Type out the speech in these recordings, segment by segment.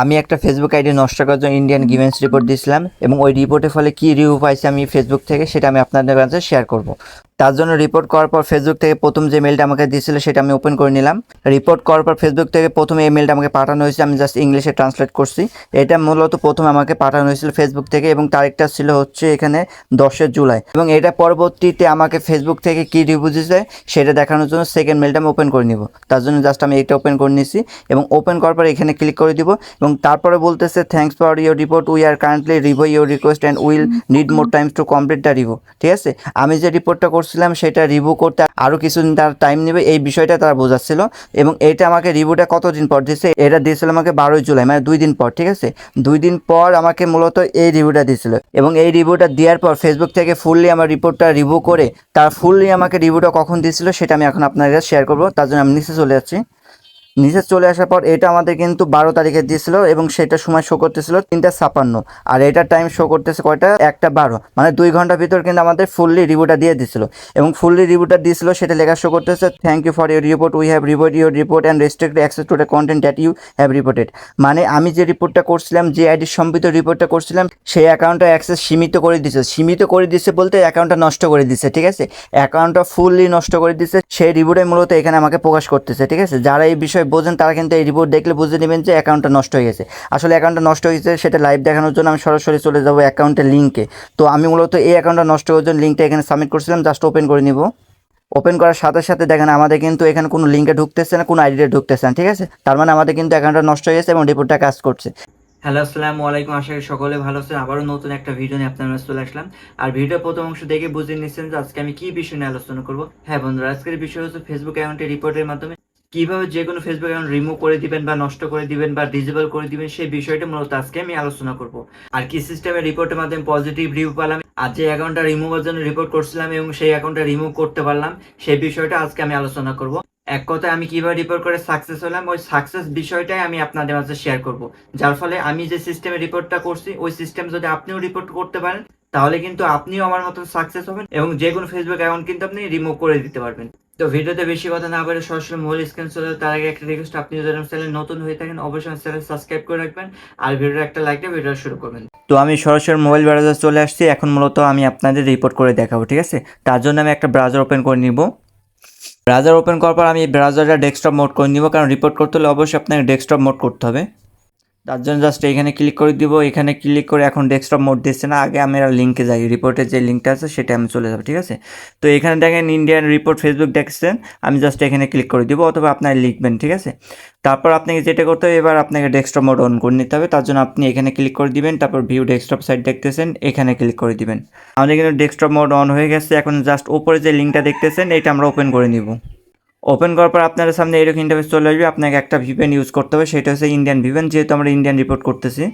আমি একটা Facebook ID নষ্ট করার জন্য ইন্ডিয়ান গিভেন্স রিপোর্ট দিয়েছিলাম এবং ওই রিপোর্টের ফলে কী রিভিউ পাইছি আমি ফেসবুক থেকে সেটা আমি আপনাদের কাছে শেয়ার করব। তার জন্য রিপোর্ট করার পর ফেসবুক থেকে প্রথম যে মেলটা আমাকে দিয়েছিল সেটা আমি ওপেন করে নিলাম। রিপোর্ট করার পর ফেসবুক থেকে প্রথমে এই মেলটা আমাকে পাঠানো হয়েছে, আমি জাস্ট ইংলিশে ট্রান্সলেট করছি। এটা মূলত প্রথম আমাকে পাঠানো হয়েছিল ফেসবুক থেকে এবং তারিখটা ছিল হচ্ছে এখানে দশই জুলাই। এবং এটা পরবর্তীতে আমাকে ফেসবুক থেকে কী রিভিউ দিয়েছে সেটা দেখানোর জন্য সেকেন্ড মেলটা আমি ওপেন করে নিব। তার জন্য জাস্ট আমি এটা ওপেন করে নিয়েছি এবং ওপেন করার পর এখানে ক্লিক করে দিব এবং তারপরে বলতেছে thanks for your report we are currently review your request and will need more times to complete the review ঠিক আছে? আমি যে রিপোর্টটা করছিলাম সেটা রিভিউ করতে আরও কিছুদিন তার টাইম নেবে, এই বিষয়টা তারা বোঝাচ্ছিল এবং এটা আমাকে রিভিউটা কতদিন পর দিয়েছে, এটা দিয়েছিল আমাকে বারোই জুলাই মানে দুই দিন পর, ঠিক আছে? দুই দিন পর আমাকে মূলত এই রিভিউটা দিয়েছিল এবং এই রিভিউটা দেওয়ার পর ফেসবুক থেকে ফুললি আমার রিপোর্টটা রিভিউ করে তার ফুললি আমাকে রিভিউটা কখন দিয়েছিল সেটা আমি এখন আপনার কাছে শেয়ার করব, তার জন্য আমি নিচে চলে যাচ্ছি। নিচে চলে আসার পর এটা আমাদের কিন্তু বারো তারিখে দিয়েছিল এবং সেটা সময় শো করতেছিল তিনটা ছাপান্ন। আর এটা টাইম শো করতেছে কয়টা? একটা বারো। মানে দুই ঘণ্টার ভিতর কিন্তু আমাদের ফুললি রিভিউটা দিয়ে দিছিল। এবং ফুললি রিভিউটা দিয়েছিল, সেটা লেখা শো করতেছে thank you for your report we have report your report and restrict access to the content that you have reported মানে আমি যে রিপোর্টটা করছিলাম, যে আইডির সম্পিত রিপোর্টটা করছিলাম, সেই অ্যাকাউন্টটা অ্যাক্সেস সীমিত করে দিছে। সীমিত করে দিছে বলতে অ্যাকাউন্টটা নষ্ট করে দিছে, ঠিক আছে? অ্যাকাউন্টটা ফুললি নষ্ট করে দিছে। সেই রিপোর্টে মূলত এখানে আমাকে প্রকাশ করতেছে, ঠিক আছে? যারা এই বিষয়ে বোঝেন, তারা কিন্তু এই রিপোর্ট দেখলে বুঝে নেবেন যে অ্যাকাউন্টটা নষ্ট হয়ে গেছে। আসলে অ্যাকাউন্টটা নষ্ট হয়েছে সেটা লাইভ দেখানোর জন্য আমি সরাসরি চলে যাব অ্যাকাউন্টের লিঙ্কে তো আমি মূলত এই অ্যাকাউন্টটা নষ্ট করার জন্য লিঙ্কটা এখানে সাবমিট করছিলাম জাস্ট ওপেন করে নিব। ওপেন করার সাথে সাথে দেখেন, আমাদের কিন্তু এখানে কোনো লিঙ্কে ঢুকতেছে না, কোনো আইডিতে ঢুকতেছে না, ঠিক আছে? তার মানে আমাদের কিন্তু অ্যাকাউন্টটা নষ্ট হয়ে গেছে এবং রিপোর্টটা কাজ করছে। হ্যালো আসসালামু আলাইকুম, আশা করি সকলে ভালো আছেন। আবারও নতুন একটা ভিডিও নিয়ে আপনার চলে আসলাম। আর ভিডিও প্রথম অংশ দেখে বুঝে নিচ্ছেন যে আজকে আমি কি বিষয় নিয়ে আলোচনা করব। হ্যাঁ বন্ধুরা, আজকের বিষয় হচ্ছে ফেসবুক অ্যাকাউন্টে রিপোর্টের মাধ্যমে কীভাবে যে কোনো ফেসবুক অ্যাকাউন্ট রিমুভ করে দিবেন বা নষ্ট করে দিবেন বা ডিজেবল করে দিবেন, সেই বিষয়টা মূলত আজকে আমি আলোচনা করব। আর কি সিস্টেমে রিপোর্টের মাধ্যমে পজিটিভ রিভিউ পেলাম, আর যে অ্যাকাউন্টটা রিমুভের জন্য রিপোর্ট করছিলাম এবং সেই অ্যাকাউন্টটা রিমুভ করতে পারলাম, সেই বিষয়টা আজকে আমি আলোচনা করব। এক কথায় আমি কীভাবে রিপোর্ট করে সাকসেস হলাম, ওই সাকসেস বিষয়টাই আমি আপনাদের মাঝে শেয়ার করব। যার ফলে আমি যে সিস্টেমে রিপোর্টটা করছি, ওই সিস্টেম যদি আপনিও রিপোর্ট করতে পারেন, তাহলে কিন্তু আপনিও আমার মতন সাকসেস হবেন এবং যে কোনো ফেসবুক অ্যাকাউন্ট কিন্তু আপনি রিমুভ করে দিতে পারবেন। তো ভিডিওতে বেশি কথা না বলে সরাসরি মূল স্ক্রিন চলে তার আগে একটা রিকোয়েস্ট আপনি যদি আমার চ্যানেল নতুন হয়ে থাকেন, অবশ্যই চ্যানেল সাবস্ক্রাইব করে রাখবেন আর ভিডিওর একটা লাইক দিয়ে ভিডিও শুরু করবেন। তো আমি সরাসরি মোবাইল ব্রাউজার চলে আসছি। এখন মূলত আমি আপনাদের রিপোর্ট করে দেখাবো, ঠিক আছে? তার জন্য আমি একটা ব্রাউজার ওপেন করে নিব। ব্রাউজার ওপেন করার পর আমি ব্রাউজারটা ডেস্কটপ মোড করে নিব। কারণ রিপোর্ট করতে হলে অবশ্যই আপনাকে ডেস্কটপ মোড করতে হবে। তার জন্য জাস্ট এখানে ক্লিক করে দিব। এখানে ক্লিক করে এখন ডেস্কটপ মোড দিচ্ছে না। আগে আমি আর লিঙ্কে যাই। রিপোর্টের যে লিঙ্কটা আছে, সেটা আমি চলে যাব, ঠিক আছে? তো এখানে দেখেন ইন্ডিয়ান রিপোর্ট ফেসবুক দেখছেন। আমি জাস্ট এখানে ক্লিক করে দিব অথবা আপনার লিখবেন, ঠিক আছে? তারপর আপনাকে যেটা করতে হবে, এবার আপনাকে ডেস্কটপ মোড অন করে নিতে হবে। তার জন্য আপনি এখানে ক্লিক করে দিবেন। তারপর ভিউ ডেস্কটপ সাইট দেখতেছেন। এখানে ক্লিক করে দিবেন। আমাদের কিন্তু ডেস্কটপ মোড অন হয়ে গেছে। এখন জাস্ট উপরে যে লিঙ্কটা দেখতেছেন এটা আমরা ওপেন করে নিব। ওপেন করার পর আপনাদের সামনে এরকম ইন্টারফেস চলে আসবে। আপনাকে একটা ভিপেন ইউজ করতে হবে সেটা হচ্ছে ইন্ডিয়ান ভিপেন যেহেতু আমরা ইন্ডিয়ান রিপোর্ট করতেছি।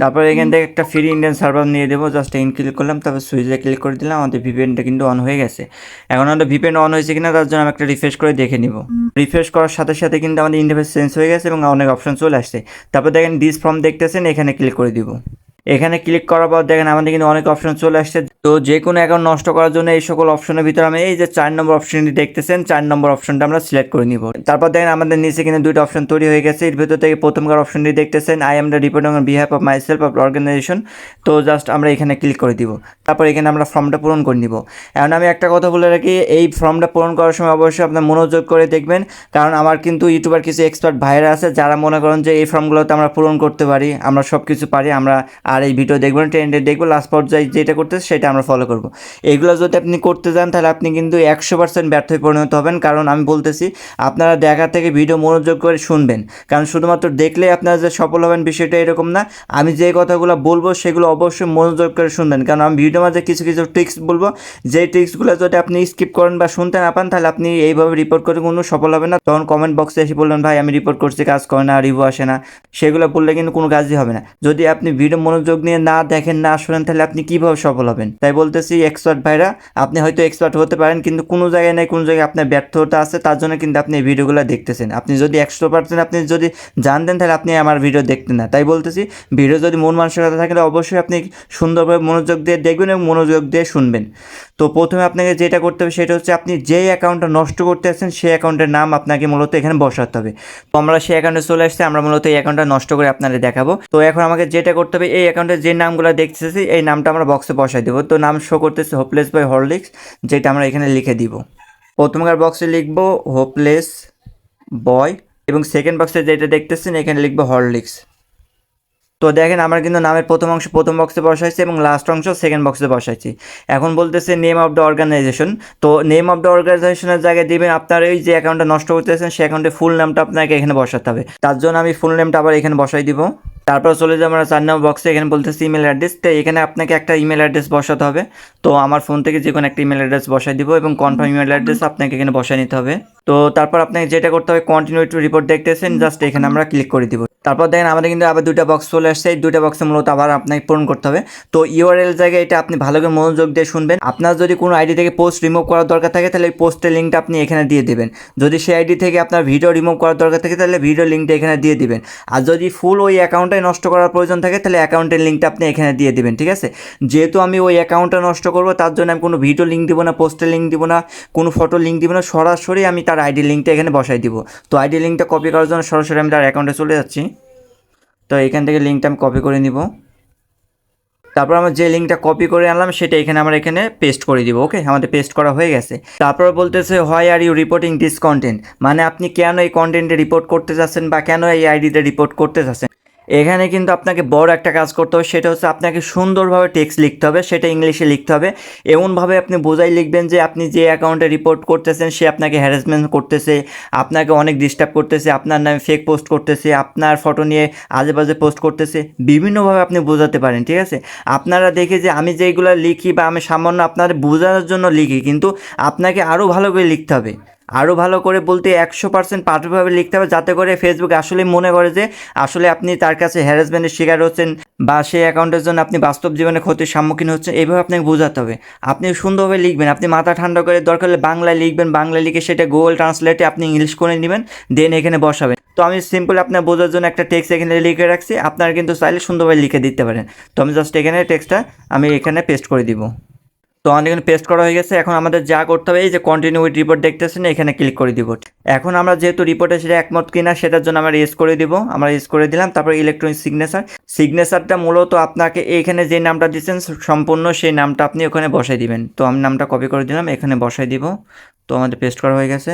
তারপর এখান থেকে একটা ফ্রি ইন্ডিয়ান সার্ভার নিয়ে দেবো জাস্ট ইন ক্লিক করলাম তারপর সুইচে ক্লিক করে দিলাম আমাদের ভিপেনটা কিন্তু অন হয়ে গেছে। এখন আমাদের ভিপেন অন হয়েছে কিনা তার জন্য আমি একটা রিফ্রেশ করে দেখে নিব। রিফ্রেশ করার সাথে সাথে কিন্তু আমাদের ইন্টারফেস চেঞ্জ হয়ে গেছে এবং অনেক অপশন চলে আসছে। তারপর দেখেন ডিস ফর্ম দেখতেছেন এখানে ক্লিক করে দিব। এখানে ক্লিক করার পর দেখেন আমাদের কিন্তু অনেক অপশন চলে আসছে। তো যে কোনো অ্যাকাউন্ট নষ্ট করার জন্য এই সকল অপশনের ভিতরে আমি এই যে চার নম্বর অপশনটি দেখতেছেন, চার নম্বর অপশনটা আমরা সিলেক্ট করে নিব। তারপর দেখেন আমাদের নিচে কিন্তু দুইটা অপশন তৈরি হয়ে গেছে। এর ভিতর থেকে প্রথমকার অপশনটি দেখতেছেন I am the report on behalf of myself of organization তো জাস্ট আমরা এখানে ক্লিক করে দিব। তারপর এখানে আমরা ফর্মটা পূরণ করে নিব। এখন আমি একটা কথা বলে রাখি, এই ফর্মটা পূরণ করার সময় অবশ্যই আপনার মনোযোগ করে দেখবেন, কারণ আমার কিন্তু ইউটিউবার কিছু এক্সপার্ট ভাইরা আছে, যারা মনে করেন যে এই ফর্মগুলোতে আমরা পূরণ করতে পারি, আমরা সব কিছু পারি, আমরা আর এই ভিডিও দেখবেন ট্রেন্ডে দেখব লাস্ট পর্যায়ে যেটা করতেছে সেটা আমরা ফলো করব। এগুলো যদি আপনি করতে যান, তাহলে আপনি কিন্তু একশো পার্সেন্ট ব্যর্থ পরিণত হবেন। কারণ আমি বলতেছি, আপনারা দেখা থেকে ভিডিও মনোযোগ করে শুনবেন। কারণ শুধুমাত্র দেখলেই আপনারা যে সফল হবেন বিষয়টা এরকম না। আমি যে কথাগুলো বলব, সেগুলো অবশ্যই মনোযোগ করে শুনবেন। কারণ আমি ভিডিও মাঝে কিছু কিছু ট্রিক্স বলব। যে ট্রিক্সগুলো যদি আপনি স্কিপ করেন বা শুনতে না পান, তাহলে আপনি এইভাবে রিপোর্ট করে কোনো সফল হবে না। তখন কমেন্ট বক্সে এসে বললেন ভাই, আমি রিপোর্ট করছি, কাজ করে না রিভিউ আসে না। সেগুলো বললে কিন্তু কোনো কাজই হবে না। যদি আপনি ভিডিও মনোযোগ মনোযোগ নিয়ে না দেখেন, না শোনেন, তাহলে আপনি কীভাবে সফল হবেন? তাই বলতেছি এক্সপার্ট ভাইরা, আপনি হয়তো এক্সপার্ট হতে পারেন, কিন্তু কোনো জায়গায় নেই কোনো জায়গায় আপনার ব্যর্থতা আছে, তার জন্য কিন্তু আপনি এই ভিডিওগুলো দেখতেছেন। আপনি যদি একশো পার্সেন্ট আপনি যদি জানতেন তাহলে আপনি আমার ভিডিও দেখতেন না। তাই বলতেছি, ভিডিও যদি মন মানসিকতা থাকে অবশ্যই আপনি সুন্দরভাবে মনোযোগ দিয়ে দেখবেন এবং মনোযোগ দিয়ে শুনবেন। তো প্রথমে আপনাকে যেটা করতে হবে, সেটা হচ্ছে আপনি যেই অ্যাকাউন্টটা নষ্ট করতে আসছেন, সেই অ্যাকাউন্টের নাম আপনাকে মূলত এখানে বসাতে হবে। তো আমরা সেই অ্যাকাউন্টে চলে আসছি, আমরা মূলত এই অ্যাকাউন্টটা নষ্ট করে আপনাদের দেখাবো। তো এখন আমাকে যেটা করতে হবে, এই অ্যাকাউন্টের যে নামগুলো দেখতেছি, এই নামটা আমরা বক্সে বসাই দেবো। তো নাম শো করতেছে হোপলেস বাই হরলিক্স যেটা আমরা এখানে লিখে দিব। প্রথমকার বক্সে লিখব হোপলেস বয় এবং সেকেন্ড বক্সে যেটা দেখতেছেন, এখানে লিখব হরলিক্স তো দেখেন, আমার কিন্তু নামের প্রথম অংশ প্রথম বক্সে বসাইছি এবং লাস্ট অংশ সেকেন্ড বক্সে বসাইছি। এখন বলতেছে নেম অফ দ্য অর্গানাইজেশন তো নেম অফ দ্য অর্গানাইজেশনের জায়গায় দিবেন, আপনার এই যে অ্যাকাউন্টটা নষ্ট করতেছেন, সেই অ্যাকাউন্টে ফুল নামটা আপনাকে এখানে বসাতে হবে। তার জন্য আমি ফুল নেমটা আবার এখানে বসাই দিব। তারপর চলে যাব আমরা চার নম্বর বক্সে এখানে বলতেছি ইমেল অ্যাড্রেস তো এখানে আপনাকে একটা ইমেল অ্যাড্রেস বসাতে হবে। তো আমার ফোন থেকে যে কোনো একটা ইমেল অ্যাড্রেস বসাই দিব এবং কনফার্ম ইমেল অ্যাড্রেস আপনাকে এখানে বসাই নিতে হবে। তো তারপর আপনাকে যেটা করতে হবে কন্টিনিউ টু রিপোর্ট দেখতেছেন জাস্ট এখানে আমরা ক্লিক করে দিব। তারপর দেখেন আমাদের কিন্তু আবার দুটা বক্স চলে আসছে। এই দুটা বক্সে মূলত আবার আপনাকে পূরণ করতে হবে। তো ইউআরএল জায়গায় এটা আপনি ভালো করে মনোযোগ দিয়ে শুনবেন। আপনার যদি কোনো আইডি থেকে পোস্ট রিমুভ করার দরকার থাকে, তাহলে এই পোস্টের লিঙ্কটা আপনি এখানে দিয়ে দেবেন। যদি সেই আইডি থেকে আপনার ভিডিও রিমুভ করার দরকার থাকে, তাহলে ভিডিও লিঙ্কটা এখানে দিয়ে দিবেন। আর যদি ফুল ওই অ্যাকাউন্টটাই নষ্ট করার প্রয়োজন থাকে, তাহলে অ্যাকাউন্টের লিঙ্কটা আপনি এখানে দিয়ে দেবেন, ঠিক আছে? যেহেতু আমি ওই অ্যাকাউন্টটা নষ্ট করব, তার জন্য আমি কোনো ভিডিও লিঙ্ক দিব না পোস্টের লিঙ্ক দিব না, কোনো ফটো লিঙ্ক দিব না, সরাসরি আমি তার আইডি লিঙ্কটা এখানে বসাই দিব। তো আইডি লিঙ্কটা কপি করার জন্য সরাসরি আমি তার অ্যাকাউন্টে চলে যাচ্ছি। তো এখান থেকে লিঙ্কটা আমি কপি করে নিব। তারপর আমার যে লিঙ্কটা কপি করে আনলাম, সেটা এখানে আমার এখানে পেস্ট করে দিব ওকে আমাদের পেস্ট করা হয়ে গেছে। তারপর বলতেছে why are you reporting this content মানে আপনি কেন এই কন্টেন্টে রিপোর্ট করতে চাচ্ছেন বা কেন এই আইডিতে রিপোর্ট করতে চাচ্ছেন এখানে কিন্তু আপনাকে বড় একটা কাজ করতে হবে, সেটা হচ্ছে আপনাকে সুন্দরভাবে টেক্সট লিখতে হবে, সেটা ইংলিশে লিখতে হবে। এমনভাবে আপনি বোঝাই লিখবেন যে আপনি যে অ্যাকাউন্টে রিপোর্ট করতেছেন, সে আপনাকে হ্যারাসমেন্ট করতেছে, আপনাকে অনেক ডিস্টার্ব করতেছে, আপনার নামে ফেক পোস্ট করতেছে, আপনার ফটো নিয়ে আজে বাজে পোস্ট করতেছে। বিভিন্নভাবে আপনি বোঝাতে পারেন, ঠিক আছে? আপনারা দেখে যে আমি যেগুলো লিখি বা আমি সামান্য আপনাদের বোঝানোর জন্য লিখি, কিন্তু আপনাকে আরও ভালো করে লিখতে হবে। আরও ভালো করে বলতে একশো পার্সেন্ট পারফেক্টভাবে লিখতে হবে, যাতে করে ফেসবুক আসলে মনে করে যে আসলে আপনি তার কাছে হ্যারাসমেন্টের শিকার হচ্ছেন বা সেই অ্যাকাউন্টের জন্য আপনি বাস্তব জীবনে ক্ষতির সম্মুখীন হচ্ছেন এইভাবে আপনাকে বোঝাতে হবে। আপনি সুন্দরভাবে লিখবেন, আপনি মাথা ঠান্ডা করে দরকার হলে বাংলায় লিখবেন, বাংলায় লিখে সেটা গুগল ট্রান্সলেটে আপনি ইংলিশ করে নেবেন দেন এখানে বসাবেন। তো আমি সিম্পল আপনার বোঝার জন্য একটা টেক্সট এখানে লিখে রাখছি, আপনারা কিন্তু চাইলে সুন্দরভাবে লিখে দিতে পারেন। তো আমি জাস্ট এখানে টেক্সটটা আমি এখানে পেস্ট করে দিব। তো আমাদের এখানে পেস্ট করা হয়ে গেছে। এখন আমাদের যা করতে হবে, এই যে কন্টিনিউ উইথ রিপোর্ট দেখতেছেন, এখানে ক্লিক করে দিব। এখন আমরা যেহেতু রিপোর্টে সেটা একমত কিনা, সেটার জন্য আমরা ইউজ করে দিব। আমরা ইউজ করে দিলাম, তারপর ইলেকট্রনিক সিগনেচার সিগনেচারটা মূলত আপনাকে এখানে যে নামটা দিচ্ছেন, সম্পূর্ণ সেই নামটা আপনি ওখানে বসাই দিবেন। তো আমি নামটা কপি করে দিলাম, এখানে বসাই দিব। তো আমাদের পেস্ট করা হয়ে গেছে।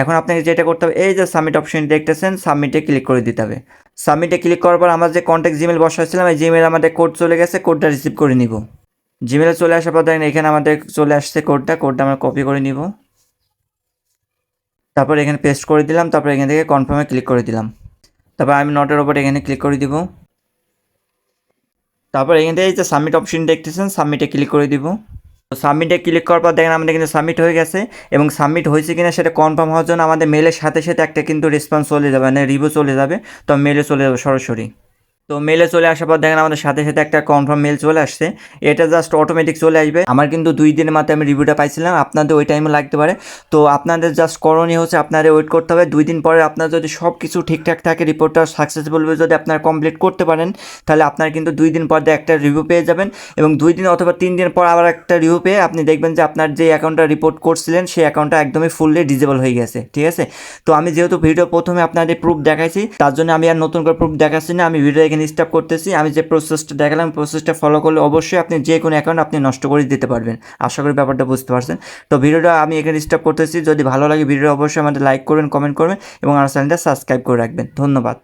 এখন আপনাকে যেটা করতে হবে, এই যে সাবমিট অপশন দেখতেছেন সাবমিটে ক্লিক করে দিতে হবে। সাবমিটে ক্লিক করার পর আমরা যে কন্ট্যাক্ট জিমেল বসাইছিলাম, এই জিমেল আমাদের কোড চলে গেছে কোডটা রিসিভ করে নিব। জিমেলে চলে আসার পর দেখেন এখানে আমাদের চলে আসছে কোডটা কোডটা আমরা কপি করে নিব। তারপর এখানে পেস্ট করে দিলাম। তারপর এখান থেকে কনফার্মে ক্লিক করে দিলাম। তারপর আমি নটের ওপর এখানে ক্লিক করে দিব। তারপর এখান থেকে যে সাবমিট অপশন দেখতেছেন সাবমিটে ক্লিক করে দিব। তো সাবমিটে ক্লিক করার পর দেখেন আমাদের কিন্তু সাবমিট হয়ে গেছে এবং সাবমিট হয়েছে কিনা সেটা কনফার্ম হওয়ার জন্য আমাদের মেলের সাথে সাথে একটা কিন্তু রেসপন্স চলে যাবে মানে রিভিউ চলে যাবে। তো মেলে চলে যাবে সরাসরি। তো মেলে চলে আসার পর দেখেন আমাদের সাথে সাথে একটা কনফার্ম মেল চলে আসছে। এটা জাস্ট অটোমেটিক চলে আসবে। আমার কিন্তু দুই দিনের মাথায় আমি রিভিউটা পাইছিলাম। আপনাদের ওই টাইমে লাগতে পারে। তো আপনাদের জাস্ট করণীয় হচ্ছে আপনাদের ওয়েট করতে হবে। দুই দিন পরে আপনার যদি সব কিছু ঠিকঠাক থাকে রিপোর্টটা সাকসেসফুলভাবে যদি আপনার কমপ্লিট করতে পারেন, তাহলে আপনার কিন্তু দুই দিন পর একটা রিভিউ পেয়ে যাবেন এবং দুই দিন অথবা তিন দিন পর আবার একটা রিভিউ পেয়ে আপনি দেখবেন যে আপনার যে অ্যাকাউন্টটা রিপোর্ট করছিলেন, সেই অ্যাকাউন্টটা একদমই ফুললি ডিজেবল হয়ে গেছে। ঠিক আছে? তো আমি যেহেতু ভিডিও প্রথমে আপনাদের প্রুফ দেখাইছি, তার জন্য আমি আর নতুন করে প্রুফ দেখাচ্ছি না। আমি ভিডিও এখানে স্টপ করতেছি, আমি যে প্রসেসটা দেখালাম প্রসেসটা ফলো করলে অবশ্যই আপনি যে কোনো অ্যাকাউন্ট আপনি নষ্ট করে দিতে পারবেন। আশা করি ব্যাপারটা বুঝতে পারছেন। তো ভিডিওটা আমি এখানে স্টপ করতেছি, যদি ভালো লাগে ভিডিও অবশ্যই আমাদের লাইক করবেন কমেন্ট করবেন এবং আমার চ্যানেলটা সাবস্ক্রাইব করে রাখবেন। ধন্যবাদ।